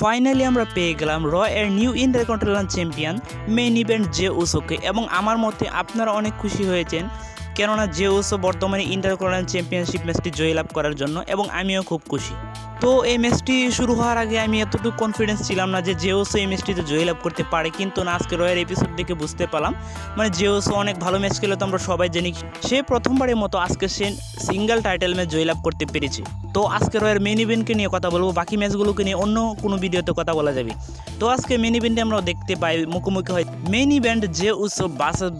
Finally আমরা পেয়ে গেলাম র এর new intercontinental champion main event J উসোকে এবং আমার মতে আপনারা অনেক খুশি হয়েছেন। কেননা জে উসো বর্তমানে ইন্টারকন্টিনেন্টাল চ্যাম্পিয়নশিপ ম্যাচটি জয়লাভ করার জন্য এবং আমিও খুব খুশি। তো এই ম্যাচটি শুরু হওয়ার আগে আমি এতটুকু কনফিডেন্স ছিলাম না যে জেওসো এই ম্যাচটিতে জয়লাভ করতে পারে, কিন্তু না, আজকে রয়ের এপিসোড দেখে বুঝতে পারলাম। মানে জেওসো অনেক ভালো ম্যাচ খেলে তো আমরা সবাই জানি, সে প্রথমবারের মতো আজকে সে সিঙ্গেল টাইটেল ম্যাচ জয়লাভ করতে পেরেছে। তো আজকে রয়ের মেন ইভেন্টকে নিয়ে কথা বলব, বাকি ম্যাচগুলোকে নিয়ে অন্য কোনো ভিডিওতে কথা বলা যাবে। তো আজকে মেন ইভেন্টে আমরা দেখতে পাই মুখোমুখি হয় মেন ইভেন্ট যে উৎসব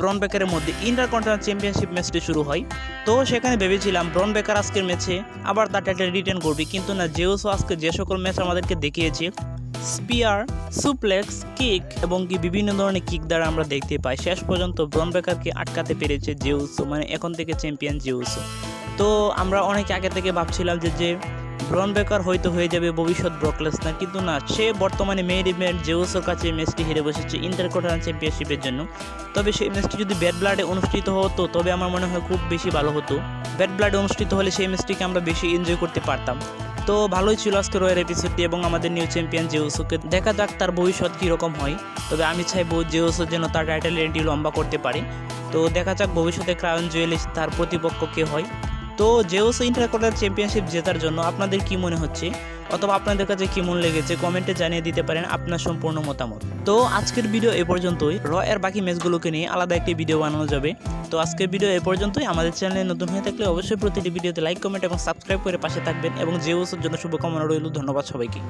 ব্রন বেকারের মধ্যে ইন্টার কন্টিনেন্টাল চ্যাম্পিয়নশিপ ম্যাচটি শুরু হয়। তো সেখানে ভেবেছিলাম, ব্রন বেকার আজকের ম্যাচে, আবার তার টাইটেল রিটার্ন করবে। কিন্তু না জেউসও আজকে যে সকল ম্যাচ আমাদেরকে দেখিয়েছে স্পিয়ার সুপ্লেক্স কিক এবং কি বিভিন্ন ধরনের কিক দ্বারা আমরা দেখতে পাই। শেষ পর্যন্ত ব্রন বেকারকে আটকাতে পেরেছে জেউসো মানে এখন থেকে চ্যাম্পিয়ন জেউসো তো আমরা অনেক আগে থেকে ভাবছিলাম যে যে ব্রন বেকার হয়তো হয়ে যাবে ভবিষ্যৎ ব্রকলেসনার কিন্তু না, সে বর্তমানে মেয়ের ইভেন্ট জেউসোর কাছে ম্যাচটি হেরে বসেছে ইন্টারকোটার চ্যাম্পিয়নশিপের জন্য। তবে সেই ম্যাচটি যদি ব্যাট ব্লাডে অনুষ্ঠিত হতো, তবে আমার মনে হয় খুব বেশি ভালো হতো। ব্যাট ব্লাডে অনুষ্ঠিত হলে সেই ম্যাচটিকে আমরা বেশি এনজয় করতে পারতাম। তো ভালোই ছিল আজকে রয়ের এপিসোডটি এবং আমাদের নিউ চ্যাম্পিয়ন জেউসোকে। দেখা যাক তার ভবিষ্যৎ কীরকম হয়। তবে আমি চাইব জেউসো যেন তার টাইটেল রেন্টি লম্বা করতে পারে। তো দেখা যাক ভবিষ্যতে ক্রায়ন জুয়েলিস তার প্রতিপক্ষ কে হয়। তো জেওস ইন্টারকোটার চ্যাম্পিয়নশিপ জেতার জন্য আপনাদের কি মনে হচ্ছে? অথবা আপনাদের কাছে কি মন লেগেছে? কমেন্টে জানিয়ে দিতে পারেন আপনার সম্পূর্ণ মতামত। তো আজকের ভিডিও এ পর্যন্তই। র এর বাকি ম্যাচগুলোকে নিয়ে আলাদা একটি ভিডিও বানানো যাবে। তো আজকের ভিডিও এ পর্যন্তই। আমাদের চ্যানেলে নতুন হয়ে থাকলে অবশ্যই প্রতিটি ভিডিওতে লাইক কমেন্ট এবং সাবস্ক্রাইব করে পাশে থাকবেন এবং জেওসের জন্য শুভকামনা রইল। ধন্যবাদ সবাইকে।